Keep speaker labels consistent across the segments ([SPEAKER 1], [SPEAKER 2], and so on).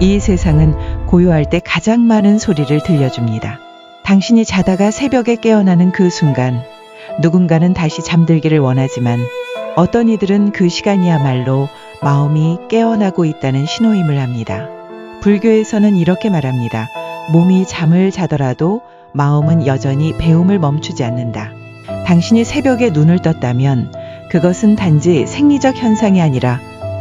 [SPEAKER 1] 이 세상은 고요할 때 가장 많은 소리를 들려줍니다. 당신이 자다가 새벽에 깨어나는 그 순간 누군가는 다시 잠들기를 원하지만 어떤 이들은 그 시간이야말로 마음이 깨어나고 있다는 신호임을 합니다. 불교에서는 이렇게 말합니다. 몸이 잠을 자더라도 마음은 여전히 배움을 멈추지 않는다. 당신이 새벽에 눈을 떴다면 그것은 단지 생리적 현상이 아니라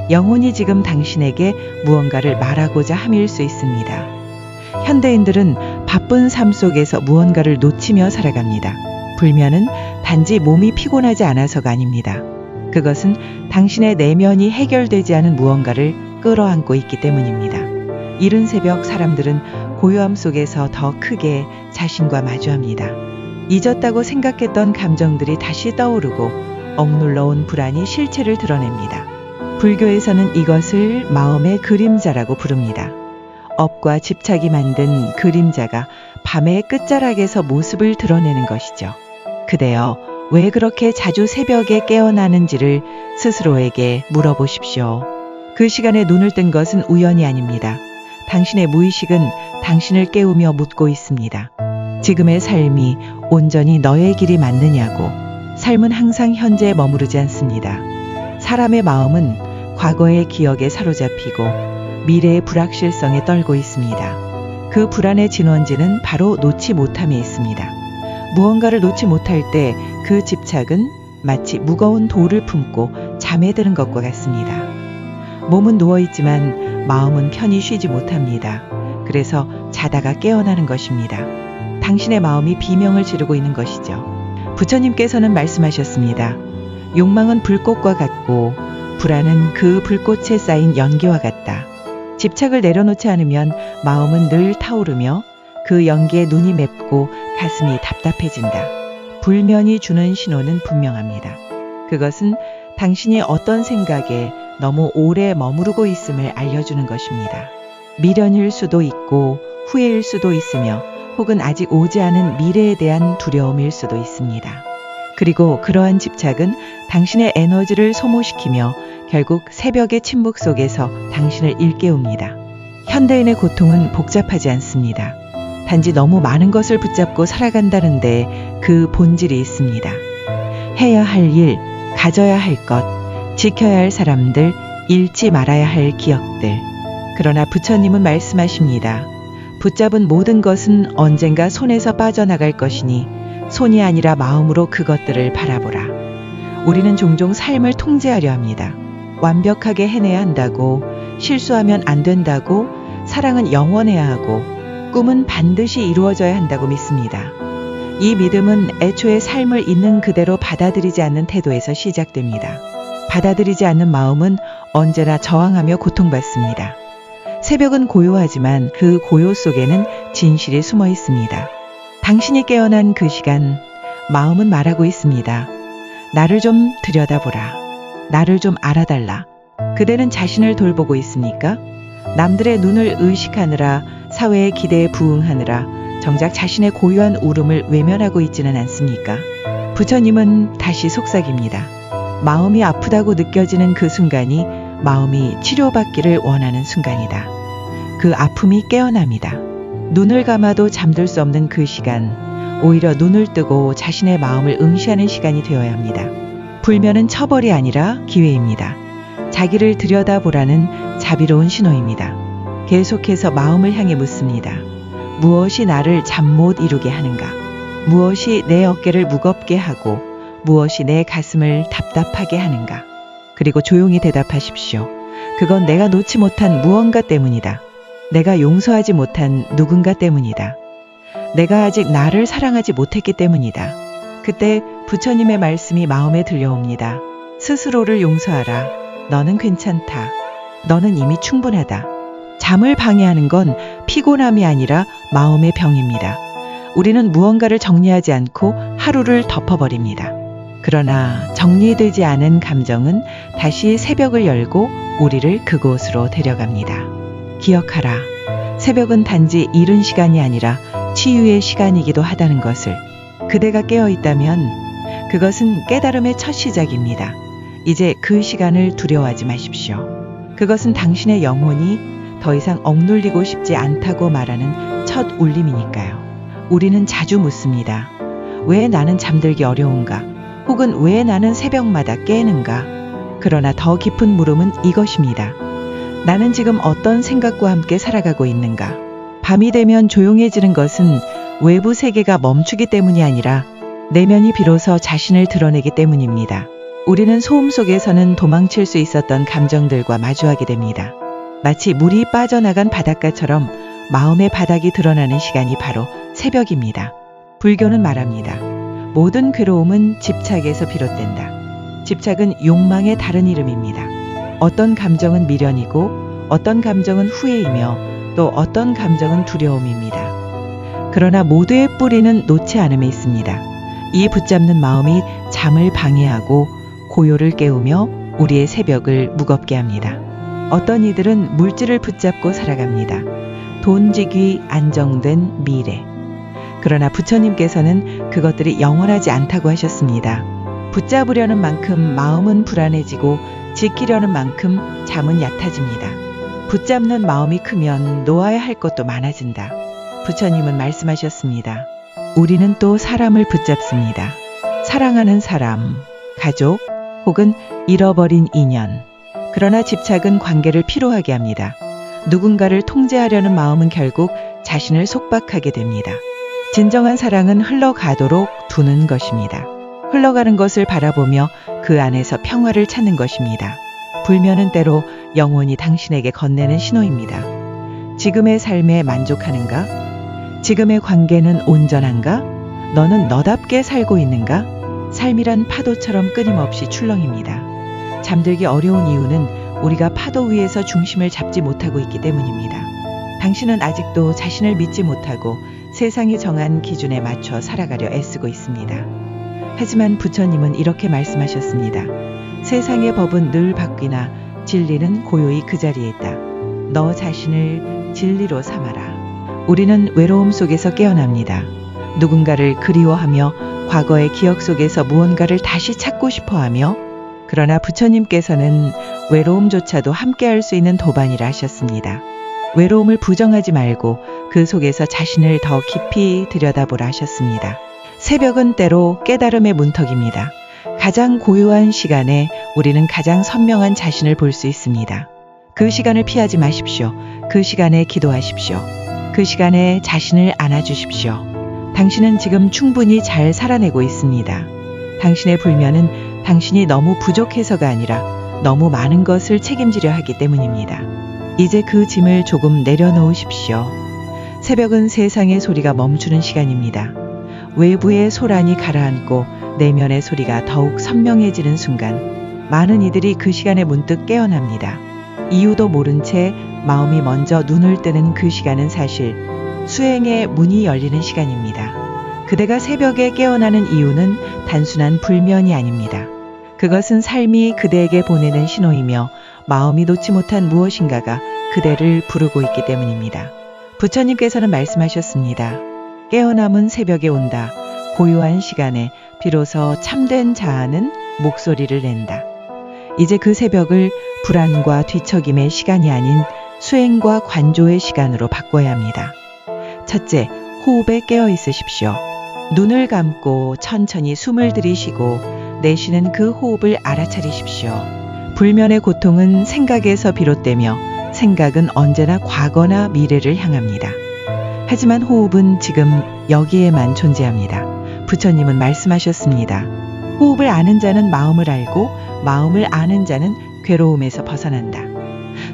[SPEAKER 1] 영혼이 지금 당신에게 무언가를 말하고자 함일 수 있습니다. 현대인들은 바쁜 삶 속에서 무언가를 놓치며 살아갑니다. 불면은 단지 몸이 피곤하지 않아서가 아닙니다. 그것은 당신의 내면이 해결되지 않은 무언가를 끌어안고 있기 때문입니다. 이른 새벽 사람들은 고요함 속에서 더 크게 자신과 마주합니다. 잊었다고 생각했던 감정들이 다시 떠오르고 억눌러온 불안이 실체를 드러냅니다. 불교에서는 이것을 마음의 그림자라고 부릅니다. 업과 집착이 만든 그림자가 밤의 끝자락에서 모습을 드러내는 것이죠. 그대여, 왜 그렇게 자주 새벽에 깨어나는지를 스스로에게 물어보십시오. 그 시간에 눈을 뜬 것은 우연이 아닙니다. 당신의 무의식은 당신을 깨우며 묻고 있습니다. 지금의 삶이 온전히 너의 길이 맞느냐고. 삶은 항상 현재에 머무르지 않습니다. 사람의 마음은 과거의 기억에 사로잡히고 미래의 불확실성에 떨고 있습니다. 그 불안의 진원지는 바로 놓지 못함에 있습니다. 무언가를 놓지 못할 때 그 집착은 마치 무거운 돌을 품고 잠에 드는 것과 같습니다. 몸은 누워있지만 마음은 편히 쉬지 못합니다. 그래서 자다가 깨어나는 것입니다. 당신의 마음이 비명을 지르고 있는 것이죠. 부처님께서는 말씀하셨습니다. 욕망은 불꽃과 같고 불안은 그 불꽃에 쌓인 연기와 같다. 집착을 내려놓지 않으면 마음은 늘 타오르며 그 연기에 눈이 맵고 가슴이 답답해진다. 불면이 주는 신호는 분명합니다. 그것은 당신이 어떤 생각에 너무 오래 머무르고 있음을 알려주는 것입니다. 미련일 수도 있고 후회일 수도 있으며 혹은 아직 오지 않은 미래에 대한 두려움일 수도 있습니다. 그리고 그러한 집착은 당신의 에너지를 소모시키며 결국 새벽의 침묵 속에서 당신을 일깨웁니다. 현대인의 고통은 복잡하지 않습니다. 단지 너무 많은 것을 붙잡고 살아간다는데 그 본질이 있습니다. 해야 할 일, 가져야 할 것, 지켜야 할 사람들, 잃지 말아야 할 기억들. 그러나 부처님은 말씀하십니다. 붙잡은 모든 것은 언젠가 손에서 빠져나갈 것이니 손이 아니라 마음으로 그것들을 바라보라. 우리는 종종 삶을 통제하려 합니다. 완벽하게 해내야 한다고, 실수하면 안 된다고, 사랑은 영원해야 하고, 꿈은 반드시 이루어져야 한다고 믿습니다. 이 믿음은 애초에 삶을 있는 그대로 받아들이지 않는 태도에서 시작됩니다. 받아들이지 않는 마음은 언제나 저항하며 고통받습니다. 새벽은 고요하지만 그 고요 속에는 진실이 숨어 있습니다. 당신이 깨어난 그 시간, 마음은 말하고 있습니다. 나를 좀 들여다보라. 나를 좀 알아달라. 그대는 자신을 돌보고 있습니까? 남들의 눈을 의식하느라 사회의 기대에 부응하느라 정작 자신의 고유한 울음을 외면하고 있지는 않습니까? 부처님은 다시 속삭입니다. 마음이 아프다고 느껴지는 그 순간이 마음이 치료받기를 원하는 순간이다. 그 아픔이 깨어납니다. 눈을 감아도 잠들 수 없는 그 시간, 오히려 눈을 뜨고 자신의 마음을 응시하는 시간이 되어야 합니다. 불면은 처벌이 아니라 기회입니다. 자기를 들여다보라는 자비로운 신호입니다. 계속해서 마음을 향해 묻습니다. 무엇이 나를 잠 못 이루게 하는가? 무엇이 내 어깨를 무겁게 하고 무엇이 내 가슴을 답답하게 하는가? 그리고 조용히 대답하십시오. 그건 내가 놓지 못한 무언가 때문이다. 내가 용서하지 못한 누군가 때문이다. 내가 아직 나를 사랑하지 못했기 때문이다. 그때 부처님의 말씀이 마음에 들려옵니다. 스스로를 용서하라. 너는 괜찮다. 너는 이미 충분하다. 잠을 방해하는 건 피곤함이 아니라 마음의 병입니다. 우리는 무언가를 정리하지 않고 하루를 덮어버립니다. 그러나 정리되지 않은 감정은 다시 새벽을 열고 우리를 그곳으로 데려갑니다. 기억하라. 새벽은 단지 이른 시간이 아니라 치유의 시간이기도 하다는 것을 그대가 깨어 있다면 그것은 깨달음의 첫 시작입니다. 이제 그 시간을 두려워하지 마십시오. 그것은 당신의 영혼이 더 이상 억눌리고 싶지 않다고 말하는 첫 울림이니까요. 우리는 자주 묻습니다. 왜 나는 잠들기 어려운가? 혹은 왜 나는 새벽마다 깨는가? 그러나 더 깊은 물음은 이것입니다. 나는 지금 어떤 생각과 함께 살아가고 있는가? 밤이 되면 조용해지는 것은 외부 세계가 멈추기 때문이 아니라 내면이 비로소 자신을 드러내기 때문입니다. 우리는 소음 속에서는 도망칠 수 있었던 감정들과 마주하게 됩니다. 마치 물이 빠져나간 바닷가처럼 마음의 바닥이 드러나는 시간이 바로 새벽입니다. 불교는 말합니다. 모든 괴로움은 집착에서 비롯된다. 집착은 욕망의 다른 이름입니다. 어떤 감정은 미련이고 어떤 감정은 후회이며 또 어떤 감정은 두려움입니다. 그러나 모두의 뿌리는 놓지 않음에 있습니다. 이 붙잡는 마음이 잠을 방해하고 고요를 깨우며 우리의 새벽을 무겁게 합니다. 어떤 이들은 물질을 붙잡고 살아갑니다. 돈지기 안정된 미래. 그러나 부처님께서는 그것들이 영원하지 않다고 하셨습니다. 붙잡으려는 만큼 마음은 불안해지고 지키려는 만큼 잠은 얕아집니다. 붙잡는 마음이 크면 놓아야 할 것도 많아진다. 부처님은 말씀하셨습니다. 우리는 또 사람을 붙잡습니다. 사랑하는 사람, 가족, 혹은 잃어버린 인연. 그러나 집착은 관계를 피로하게 합니다. 누군가를 통제하려는 마음은 결국 자신을 속박하게 됩니다. 진정한 사랑은 흘러가도록 두는 것입니다. 흘러가는 것을 바라보며 그 안에서 평화를 찾는 것입니다. 불면은 때로 영원히 당신에게 건네는 신호입니다. 지금의 삶에 만족하는가? 지금의 관계는 온전한가? 너는 너답게 살고 있는가? 삶이란 파도처럼 끊임없이 출렁입니다. 잠들기 어려운 이유는 우리가 파도 위에서 중심을 잡지 못하고 있기 때문입니다. 당신은 아직도 자신을 믿지 못하고 세상이 정한 기준에 맞춰 살아가려 애쓰고 있습니다. 하지만 부처님은 이렇게 말씀하셨습니다. 세상의 법은 늘 바뀌나 진리는 고요히 그 자리에 있다. 너 자신을 진리로 삼아라. 우리는 외로움 속에서 깨어납니다. 누군가를 그리워하며 과거의 기억 속에서 무언가를 다시 찾고 싶어 하며 그러나 부처님께서는 외로움조차도 함께할 수 있는 도반이라 하셨습니다. 외로움을 부정하지 말고 그 속에서 자신을 더 깊이 들여다보라 하셨습니다. 새벽은 때로 깨달음의 문턱입니다. 가장 고요한 시간에 우리는 가장 선명한 자신을 볼 수 있습니다. 그 시간을 피하지 마십시오. 그 시간에 기도하십시오. 그 시간에 자신을 안아주십시오. 당신은 지금 충분히 잘 살아내고 있습니다. 당신의 불면은 당신이 너무 부족해서가 아니라 너무 많은 것을 책임지려 하기 때문입니다. 이제 그 짐을 조금 내려놓으십시오. 새벽은 세상의 소리가 멈추는 시간입니다. 외부의 소란이 가라앉고 내면의 소리가 더욱 선명해지는 순간 많은 이들이 그 시간에 문득 깨어납니다. 이유도 모른 채 마음이 먼저 눈을 뜨는 그 시간은 사실 수행의 문이 열리는 시간입니다. 그대가 새벽에 깨어나는 이유는 단순한 불면이 아닙니다. 그것은 삶이 그대에게 보내는 신호이며 마음이 놓지 못한 무엇인가가 그대를 부르고 있기 때문입니다. 부처님께서는 말씀하셨습니다. 깨어남은 새벽에 온다. 고요한 시간에 비로소 참된 자아는 목소리를 낸다. 이제 그 새벽을 불안과 뒤척임의 시간이 아닌 수행과 관조의 시간으로 바꿔야 합니다. 첫째, 호흡에 깨어 있으십시오. 눈을 감고 천천히 숨을 들이쉬고 내쉬는 그 호흡을 알아차리십시오. 불면의 고통은 생각에서 비롯되며 생각은 언제나 과거나 미래를 향합니다. 하지만 호흡은 지금 여기에만 존재합니다. 부처님은 말씀하셨습니다. 호흡을 아는 자는 마음을 알고 마음을 아는 자는 괴로움에서 벗어난다.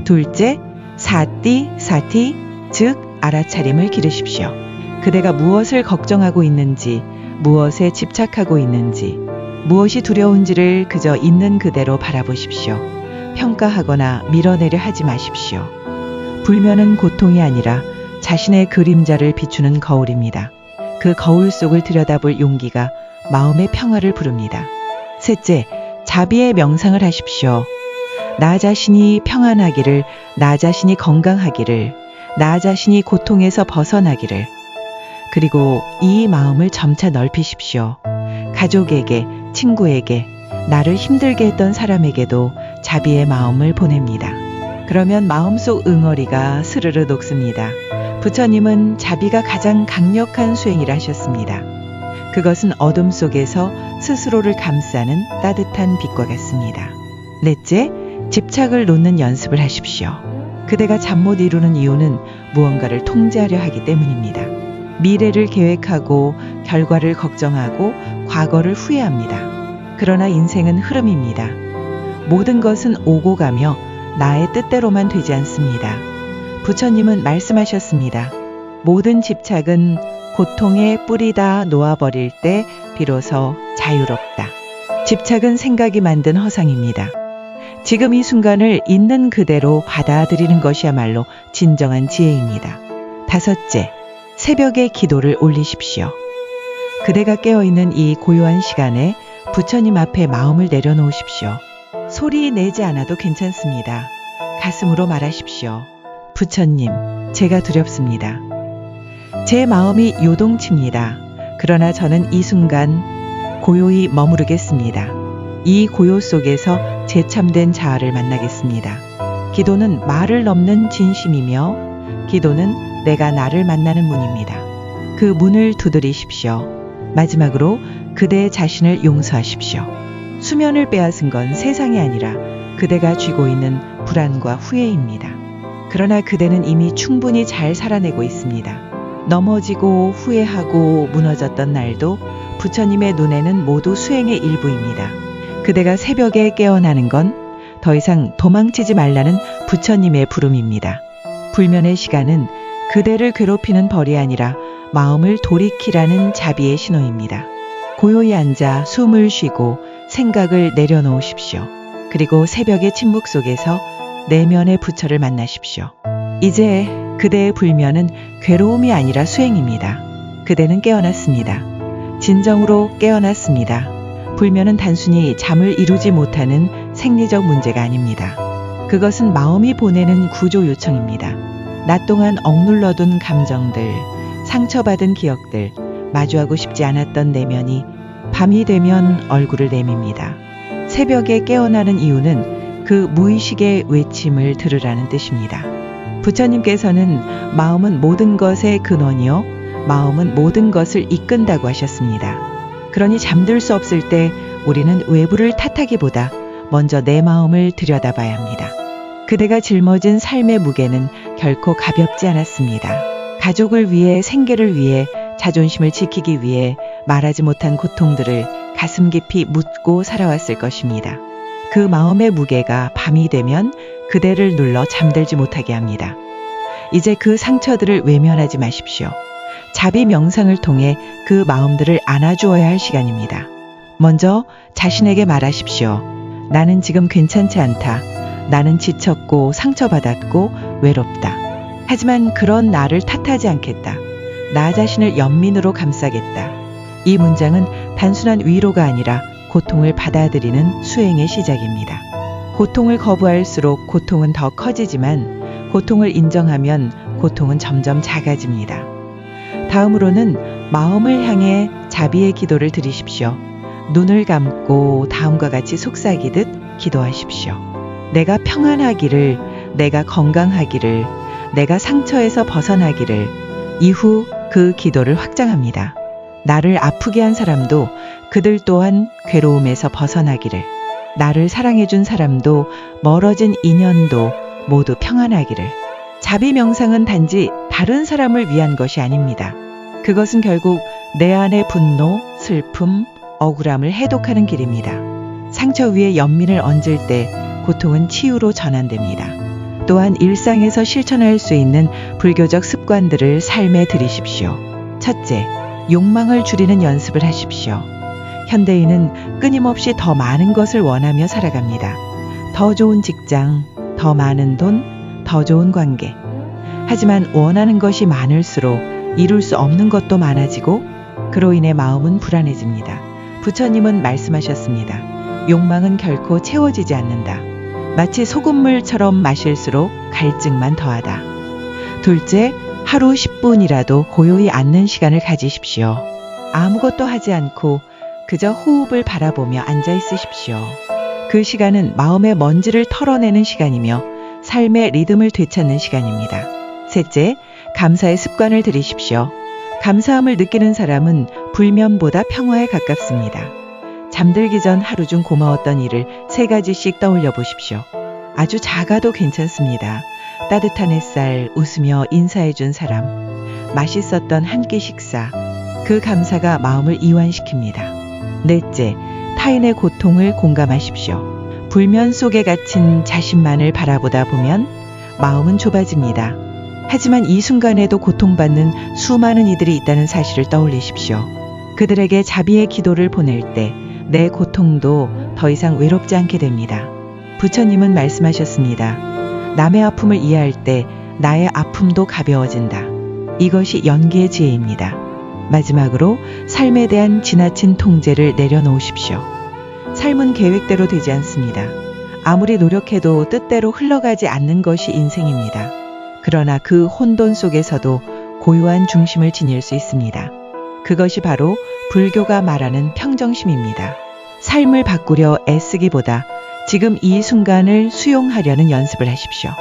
[SPEAKER 1] 둘째, 사띠, 사티, 즉 알아차림을 기르십시오. 그대가 무엇을 걱정하고 있는지, 무엇에 집착하고 있는지, 무엇이 두려운지를 그저 있는 그대로 바라보십시오. 평가하거나 밀어내려 하지 마십시오. 불면은 고통이 아니라 자신의 그림자를 비추는 거울입니다. 그 거울 속을 들여다볼 용기가 마음의 평화를 부릅니다. 셋째, 자비의 명상을 하십시오. 나 자신이 평안하기를, 나 자신이 건강하기를, 나 자신이 고통에서 벗어나기를, 그리고 이 마음을 점차 넓히십시오. 가족에게, 친구에게, 나를 힘들게 했던 사람에게도 자비의 마음을 보냅니다. 그러면 마음속 응어리가 스르르 녹습니다. 부처님은 자비가 가장 강력한 수행이라 하셨습니다. 그것은 어둠 속에서 스스로를 감싸는 따뜻한 빛과 같습니다. 넷째, 집착을 놓는 연습을 하십시오. 그대가 잠 못 이루는 이유는 무언가를 통제하려 하기 때문입니다. 미래를 계획하고 결과를 걱정하고 과거를 후회합니다. 그러나 인생은 흐름입니다. 모든 것은 오고 가며 나의 뜻대로만 되지 않습니다. 부처님은 말씀하셨습니다. 모든 집착은 고통의 뿌리다 놓아버릴 때 비로소 자유롭다. 집착은 생각이 만든 허상입니다. 지금 이 순간을 있는 그대로 받아들이는 것이야말로 진정한 지혜입니다. 다섯째, 새벽에 기도를 올리십시오. 그대가 깨어있는 이 고요한 시간에 부처님 앞에 마음을 내려놓으십시오. 소리 내지 않아도 괜찮습니다. 가슴으로 말하십시오. 부처님, 제가 두렵습니다. 제 마음이 요동칩니다. 그러나 저는 이 순간 고요히 머무르겠습니다. 이 고요 속에서 제 참된 자아를 만나겠습니다. 기도는 말을 넘는 진심이며 기도는 내가 나를 만나는 문입니다. 그 문을 두드리십시오. 마지막으로 그대 자신을 용서하십시오. 수면을 빼앗은 건 세상이 아니라 그대가 쥐고 있는 불안과 후회입니다. 그러나 그대는 이미 충분히 잘 살아내고 있습니다. 넘어지고 후회하고 무너졌던 날도 부처님의 눈에는 모두 수행의 일부입니다. 그대가 새벽에 깨어나는 건 더 이상 도망치지 말라는 부처님의 부름입니다. 불면의 시간은 그대를 괴롭히는 벌이 아니라 마음을 돌이키라는 자비의 신호입니다. 고요히 앉아 숨을 쉬고 생각을 내려놓으십시오. 그리고 새벽의 침묵 속에서 내면의 부처를 만나십시오. 이제 그대의 불면은 괴로움이 아니라 수행입니다. 그대는 깨어났습니다. 진정으로 깨어났습니다. 불면은 단순히 잠을 이루지 못하는 생리적 문제가 아닙니다. 그것은 마음이 보내는 구조 요청입니다. 낮 동안 억눌러둔 감정들, 상처받은 기억들, 마주하고 싶지 않았던 내면이 밤이 되면 얼굴을 내밉니다. 새벽에 깨어나는 이유는 그 무의식의 외침을 들으라는 뜻입니다. 부처님께서는 마음은 모든 것의 근원이요, 마음은 모든 것을 이끈다고 하셨습니다. 그러니 잠들 수 없을 때 우리는 외부를 탓하기보다 먼저 내 마음을 들여다봐야 합니다. 그대가 짊어진 삶의 무게는 결코 가볍지 않았습니다. 가족을 위해 생계를 위해 자존심을 지키기 위해 말하지 못한 고통들을 가슴 깊이 묻고 살아왔을 것입니다. 그 마음의 무게가 밤이 되면 그대를 눌러 잠들지 못하게 합니다. 이제 그 상처들을 외면하지 마십시오. 자비 명상을 통해 그 마음들을 안아주어야 할 시간입니다. 먼저 자신에게 말하십시오. 나는 지금 괜찮지 않다. 나는 지쳤고 상처받았고 외롭다. 하지만 그런 나를 탓하지 않겠다. 나 자신을 연민으로 감싸겠다. 이 문장은 단순한 위로가 아니라 고통을 받아들이는 수행의 시작입니다. 고통을 거부할수록 고통은 더 커지지만 고통을 인정하면 고통은 점점 작아집니다. 다음으로는 마음을 향해 자비의 기도를 드리십시오. 눈을 감고 다음과 같이 속삭이듯 기도하십시오. 내가 평안하기를, 내가 건강하기를, 내가 상처에서 벗어나기를, 이후 그 기도를 확장합니다. 나를 아프게 한 사람도 그들 또한 괴로움에서 벗어나기를, 나를 사랑해준 사람도 멀어진 인연도 모두 평안하기를. 자비 명상은 단지 다른 사람을 위한 것이 아닙니다. 그것은 결국 내 안의 분노, 슬픔, 억울함을 해독하는 길입니다. 상처 위에 연민을 얹을 때 고통은 치유로 전환됩니다. 또한 일상에서 실천할 수 있는 불교적 습관들을 삶에 들이십시오. 첫째, 욕망을 줄이는 연습을 하십시오. 현대인은 끊임없이 더 많은 것을 원하며 살아갑니다. 더 좋은 직장, 더 많은 돈, 더 좋은 관계. 하지만 원하는 것이 많을수록 이룰 수 없는 것도 많아지고 그로 인해 마음은 불안해집니다. 부처님은 말씀하셨습니다. 욕망은 결코 채워지지 않는다. 마치 소금물처럼 마실수록 갈증만 더하다. 둘째, 하루 10분이라도 고요히 앉는 시간을 가지십시오. 아무것도 하지 않고 그저 호흡을 바라보며 앉아 있으십시오. 그 시간은 마음의 먼지를 털어내는 시간이며 삶의 리듬을 되찾는 시간입니다. 셋째, 감사의 습관을 들이십시오. 감사함을 느끼는 사람은 불면보다 평화에 가깝습니다. 잠들기 전 하루 중 고마웠던 일을 세 가지씩 떠올려 보십시오. 아주 작아도 괜찮습니다. 따뜻한 햇살, 웃으며 인사해준 사람, 맛있었던 한 끼 식사, 그 감사가 마음을 이완시킵니다. 넷째, 타인의 고통을 공감하십시오. 불면 속에 갇힌 자신만을 바라보다 보면 마음은 좁아집니다. 하지만 이 순간에도 고통받는 수많은 이들이 있다는 사실을 떠올리십시오. 그들에게 자비의 기도를 보낼 때 내 고통도 더 이상 외롭지 않게 됩니다. 부처님은 말씀하셨습니다. 남의 아픔을 이해할 때 나의 아픔도 가벼워진다. 이것이 연기의 지혜입니다. 마지막으로 삶에 대한 지나친 통제를 내려놓으십시오. 삶은 계획대로 되지 않습니다. 아무리 노력해도 뜻대로 흘러가지 않는 것이 인생입니다. 그러나 그 혼돈 속에서도 고요한 중심을 지닐 수 있습니다. 그것이 바로 불교가 말하는 평정심입니다. 삶을 바꾸려 애쓰기보다 지금 이 순간을 수용하려는 연습을 하십시오.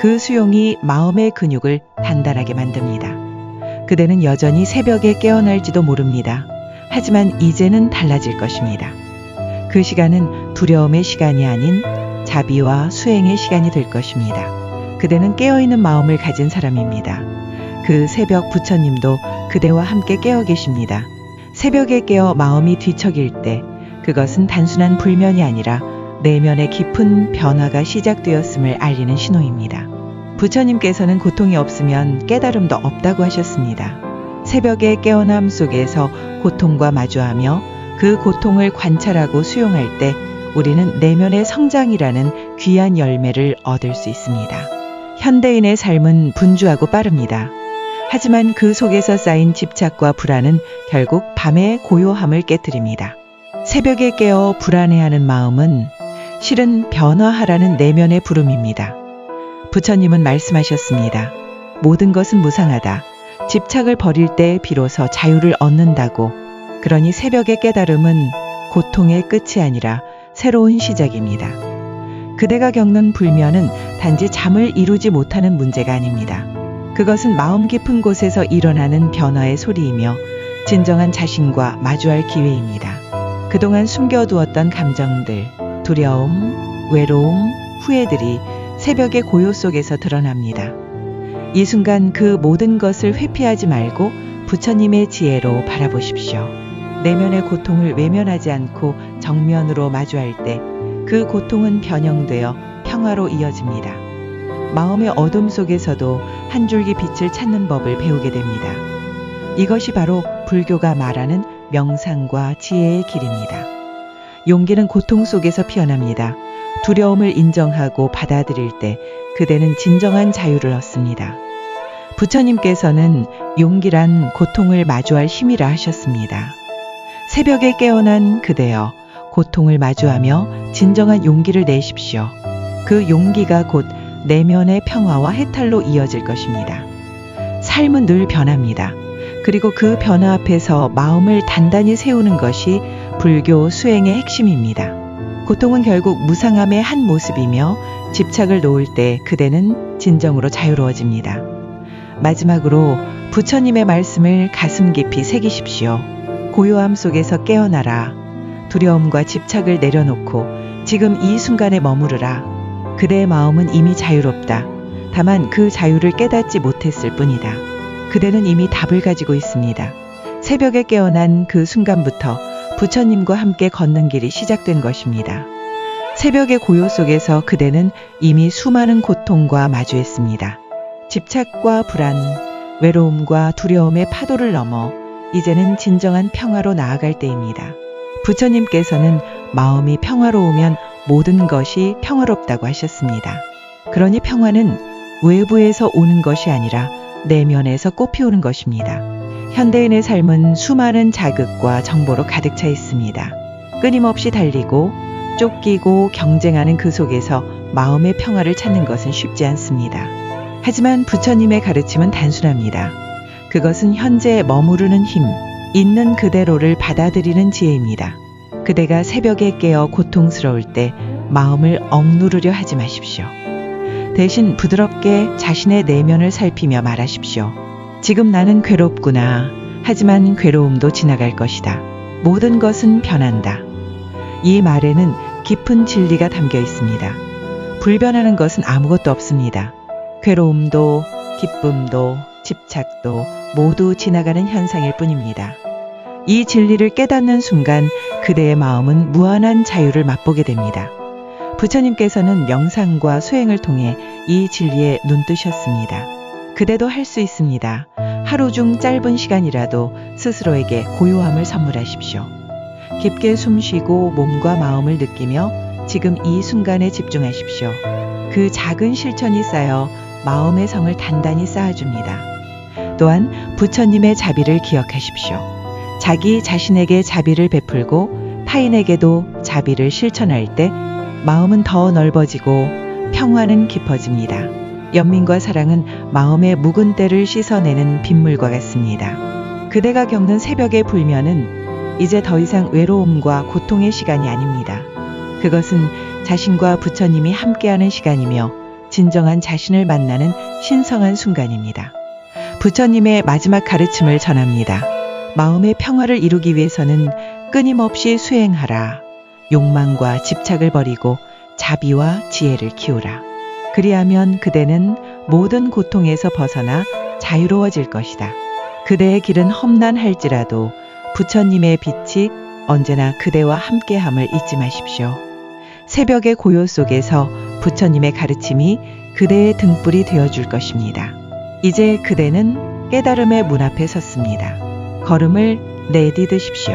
[SPEAKER 1] 그 수용이 마음의 근육을 단단하게 만듭니다. 그대는 여전히 새벽에 깨어날지도 모릅니다. 하지만 이제는 달라질 것입니다. 그 시간은 두려움의 시간이 아닌 자비와 수행의 시간이 될 것입니다. 그대는 깨어있는 마음을 가진 사람입니다. 그 새벽 부처님도 그대와 함께 깨어 계십니다. 새벽에 깨어 마음이 뒤척일 때 그것은 단순한 불면이 아니라 내면의 깊은 변화가 시작되었음을 알리는 신호입니다. 부처님께서는 고통이 없으면 깨달음도 없다고 하셨습니다. 새벽의 깨어남 속에서 고통과 마주하며 그 고통을 관찰하고 수용할 때 우리는 내면의 성장이라는 귀한 열매를 얻을 수 있습니다. 현대인의 삶은 분주하고 빠릅니다. 하지만 그 속에서 쌓인 집착과 불안은 결국 밤의 고요함을 깨뜨립니다. 새벽에 깨어 불안해하는 마음은 실은 변화하라는 내면의 부름입니다. 부처님은 말씀하셨습니다. 모든 것은 무상하다. 집착을 버릴 때 비로소 자유를 얻는다고. 그러니 새벽의 깨달음은 고통의 끝이 아니라 새로운 시작입니다. 그대가 겪는 불면은 단지 잠을 이루지 못하는 문제가 아닙니다. 그것은 마음 깊은 곳에서 일어나는 변화의 소리이며 진정한 자신과 마주할 기회입니다. 그동안 숨겨두었던 감정들, 두려움, 외로움, 후회들이 새벽의 고요 속에서 드러납니다. 이 순간 그 모든 것을 회피하지 말고 부처님의 지혜로 바라보십시오. 내면의 고통을 외면하지 않고 정면으로 마주할 때 그 고통은 변형되어 평화로 이어집니다. 마음의 어둠 속에서도 한 줄기 빛을 찾는 법을 배우게 됩니다. 이것이 바로 불교가 말하는 명상과 지혜의 길입니다. 용기는 고통 속에서 피어납니다. 두려움을 인정하고 받아들일 때 그대는 진정한 자유를 얻습니다. 부처님께서는 용기란 고통을 마주할 힘이라 하셨습니다. 새벽에 깨어난 그대여 고통을 마주하며 진정한 용기를 내십시오. 그 용기가 곧 내면의 평화와 해탈로 이어질 것입니다. 삶은 늘 변합니다. 그리고 그 변화 앞에서 마음을 단단히 세우는 것이 불교 수행의 핵심입니다. 고통은 결국 무상함의 한 모습이며 집착을 놓을 때 그대는 진정으로 자유로워집니다. 마지막으로 부처님의 말씀을 가슴 깊이 새기십시오. 고요함 속에서 깨어나라. 두려움과 집착을 내려놓고 지금 이 순간에 머무르라. 그대의 마음은 이미 자유롭다. 다만 그 자유를 깨닫지 못했을 뿐이다. 그대는 이미 답을 가지고 있습니다. 새벽에 깨어난 그 순간부터 부처님과 함께 걷는 길이 시작된 것입니다. 새벽의 고요 속에서 그대는 이미 수많은 고통과 마주했습니다. 집착과 불안, 외로움과 두려움의 파도를 넘어 이제는 진정한 평화로 나아갈 때입니다. 부처님께서는 마음이 평화로우면 모든 것이 평화롭다고 하셨습니다. 그러니 평화는 외부에서 오는 것이 아니라 내면에서 꽃피우는 것입니다. 현대인의 삶은 수많은 자극과 정보로 가득 차 있습니다. 끊임없이 달리고 쫓기고 경쟁하는 그 속에서 마음의 평화를 찾는 것은 쉽지 않습니다. 하지만 부처님의 가르침은 단순합니다. 그것은 현재에 머무르는 힘, 있는 그대로를 받아들이는 지혜입니다. 그대가 새벽에 깨어 고통스러울 때 마음을 억누르려 하지 마십시오. 대신 부드럽게 자신의 내면을 살피며 말하십시오. 지금 나는 괴롭구나. 하지만 괴로움도 지나갈 것이다. 모든 것은 변한다. 이 말에는 깊은 진리가 담겨 있습니다. 불변하는 것은 아무것도 없습니다. 괴로움도, 기쁨도, 집착도 모두 지나가는 현상일 뿐입니다. 이 진리를 깨닫는 순간 그대의 마음은 무한한 자유를 맛보게 됩니다. 부처님께서는 명상과 수행을 통해 이 진리에 눈뜨셨습니다. 그대도 할 수 있습니다. 하루 중 짧은 시간이라도 스스로에게 고요함을 선물하십시오. 깊게 숨 쉬고 몸과 마음을 느끼며 지금 이 순간에 집중하십시오. 그 작은 실천이 쌓여 마음의 성을 단단히 쌓아줍니다. 또한 부처님의 자비를 기억하십시오. 자기 자신에게 자비를 베풀고 타인에게도 자비를 실천할 때 마음은 더 넓어지고 평화는 깊어집니다. 연민과 사랑은 마음의 묵은 때를 씻어내는 빗물과 같습니다. 그대가 겪는 새벽의 불면은 이제 더 이상 외로움과 고통의 시간이 아닙니다. 그것은 자신과 부처님이 함께하는 시간이며 진정한 자신을 만나는 신성한 순간입니다. 부처님의 마지막 가르침을 전합니다. 마음의 평화를 이루기 위해서는 끊임없이 수행하라. 욕망과 집착을 버리고 자비와 지혜를 키우라. 그리하면 그대는 모든 고통에서 벗어나 자유로워질 것이다. 그대의 길은 험난할지라도 부처님의 빛이 언제나 그대와 함께함을 잊지 마십시오. 새벽의 고요 속에서 부처님의 가르침이 그대의 등불이 되어줄 것입니다. 이제 그대는 깨달음의 문 앞에 섰습니다. 걸음을 내디드십시오.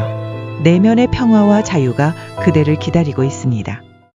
[SPEAKER 1] 내면의 평화와 자유가 그대를 기다리고 있습니다.